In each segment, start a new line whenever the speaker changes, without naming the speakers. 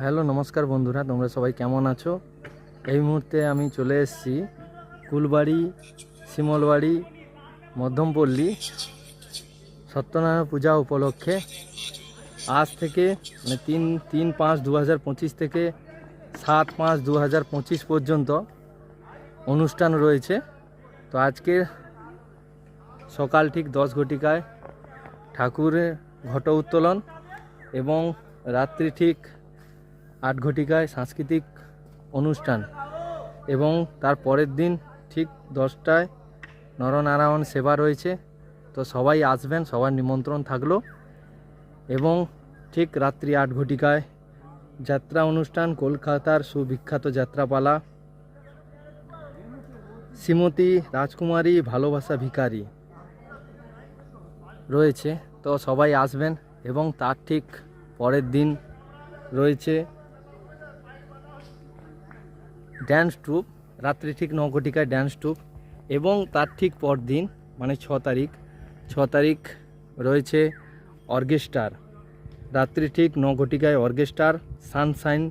Hello, নমস্কার বন্ধুরা, তোমরা সবাই কেমন আছো? এই মুহূর্তে আমি চলে এসেছি কুলবাড়ি, শিমলবাড়ি, মধ্যমপল্লী সত্যনারায়ণ পূজা উপলক্ষে। আজ থেকে মানে তিন তিন পাঁচ দু পঁচিশ থেকে সাত পাঁচ দু পঁচিশ পর্যন্ত অনুষ্ঠান রয়েছে। তো আজকে সকাল ঠিক দশ ঘটিকায় ঠাকুরের ঘট উত্তোলন এবং রাত্রি ঠিক আট ঘটিকায় সাংস্কৃতিক অনুষ্ঠান এবং তার পরের দিন ঠিক দশটায় নরনারায়ণ সেবা রয়েছে। তো সবাই আসবেন, সবার নিমন্ত্রণ থাকল এবং ঠিক রাত্রি আট ঘটিকায় যাত্রা অনুষ্ঠান, কলকাতার সুবিখ্যাত যাত্রাপালা, শ্রীমতী রাজকুমারী ভালোবাসা ভিখারি রয়েছে। তো সবাই আসবেন এবং তার ঠিক পরের দিন রয়েছে ড্যান্স ট্রুপ রাত্রি ঠিক ন ঘটিকায় ড্যান্স ট্রুপ এবং তার ঠিক পর দিন মানে ছ তারিখ ছ তারিখ রয়েছে অর্কেস্ট্রার রাত্রি ঠিক ঘটিকায় অর্কেস্ট্রার সানশাইন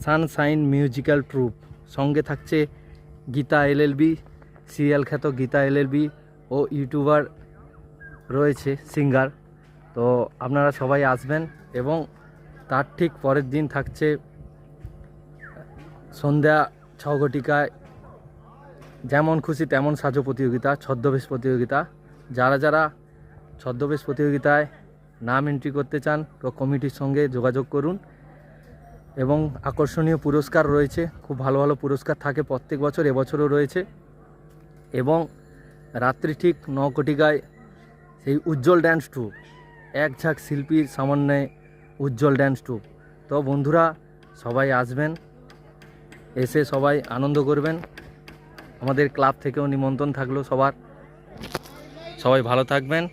সানশাইন মিউজিক্যাল ট্রুপ সঙ্গে থাকছে গীতা এলএলবি সিরিয়াল খ্যাত গীতা এলএলবি ও ইউটিউবার রয়েছে, সিঙ্গার। তো আপনারা সবাই আসবেন এবং তার ঠিক পরের দিন থাকছে সন্ধ্যা ছ যেমন খুশি তেমন সাজো প্রতিযোগিতা, ছদ্মবেশ প্রতিযোগিতা। যারা যারা ছদ্মবেশ প্রতিযোগিতায় নাম এন্ট্রি করতে চান তো কমিটির সঙ্গে যোগাযোগ করুন। এবং আকর্ষণীয় পুরস্কার রয়েছে, খুব ভালো ভালো পুরস্কার থাকে প্রত্যেক বছর, এবছরও রয়েছে। এবং রাত্রি ঠিক ন ঘটিকায় সেই উজ্জ্বল ড্যান্স টু এক ঝাঁক শিল্পীর সামান্যে উজ্জ্বল ড্যান্স টু তো বন্ধুরা, সবাই আসবেন। এসে সবাই আনন্দ করবেন। আমাদের ক্লাব থেকেও নিমন্ত্রণ থাকল সবার। সবাই ভালো থাকবেন।